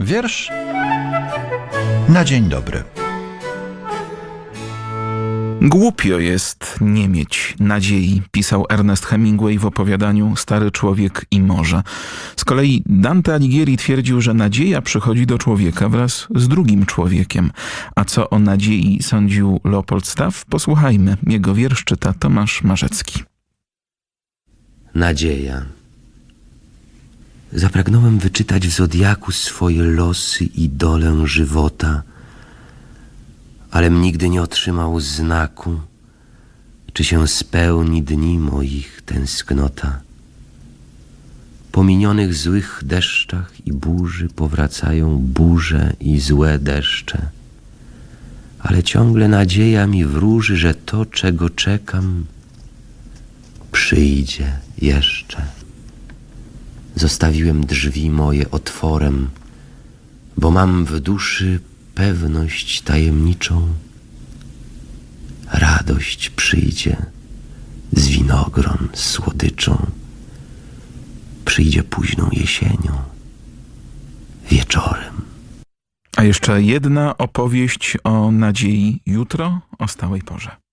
Wiersz na dzień dobry. Głupio jest nie mieć nadziei, pisał Ernest Hemingway w opowiadaniu Stary Człowiek i Morze. Z kolei Dante Alighieri twierdził, że nadzieja przychodzi do człowieka wraz z drugim człowiekiem. A co o nadziei sądził Leopold Staff? Posłuchajmy. Jego wiersz czyta Tomasz Marzecki. Nadzieja. Zapragnąłem wyczytać w zodiaku swoje losy i dolę żywota, alem nigdy nie otrzymał znaku, czy się spełni dni moich tęsknota. Po minionych złych deszczach i burzy powracają burze i złe deszcze, ale ciągle nadzieja mi wróży, że to, czego czekam, przyjdzie jeszcze. Zostawiłem drzwi moje otworem, bo mam w duszy pewność tajemniczą. Radość przyjdzie z winogron słodyczą. Przyjdzie późną jesienią, wieczorem. A jeszcze jedna opowieść o nadziei jutro o stałej porze.